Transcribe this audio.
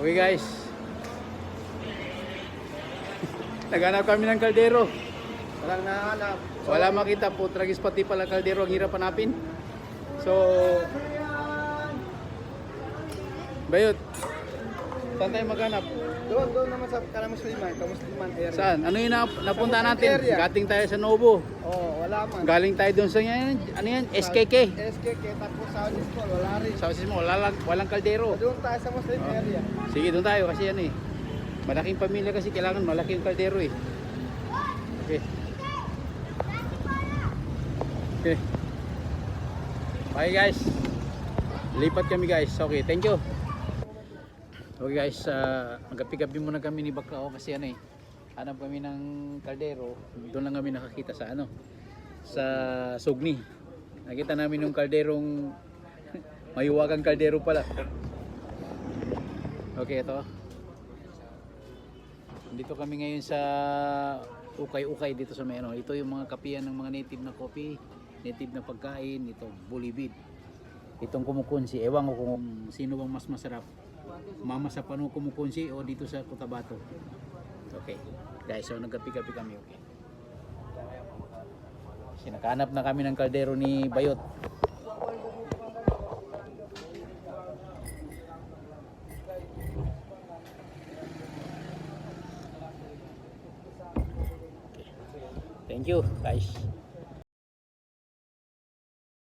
Okay guys. Naghanap kami ng kaldero. Walang nahanap. Wala makita po, tragis pati pala kaldero ang hirap hanapin. So, Bayot, saan tayo maghanap? Doon, doon naman sa Kalamusliman, Kamusliman area. Saan? Ano yung nap- napunta Sa natin? area. Gating tayo sa Novo. Oo, oh, wala man. Galing tayo doon sa yan, ano yan? SKK. SKK, tapos sa Audis School, wala rin. Sa mo, walang, walang kaldero. Doon tayo sa Muslim Oh. area. Sige, doon tayo kasi ano eh. Malaking pamilya kasi kailangan malaking kaldero eh. Okay. Okay. Bye guys. Lipat kami guys. Okay, thank you. Okay guys, uh, magapi-gabi muna kami ni Baklao kasi ano eh. Hanap kami ng kaldero. Doon lang kami nakakita sa ano. Sa Sugni. Nakita namin yung kalderong mayuwagang kaldero pala. Okay, ito. Dito kami ngayon sa ukay-ukay dito sa may ano. Ito yung mga kapiyan ng mga native na coffee, native na pagkain, ito bulibid. Itong kumukunsi, ewan ko kung sino bang mas masarap. Mama sa pano kumukunsi o dito sa Cotabato. Okay. Guys, so nagkapi-kapi kami, okay. Sinakanap na kami ng kaldero ni Bayot. Thank you, guys.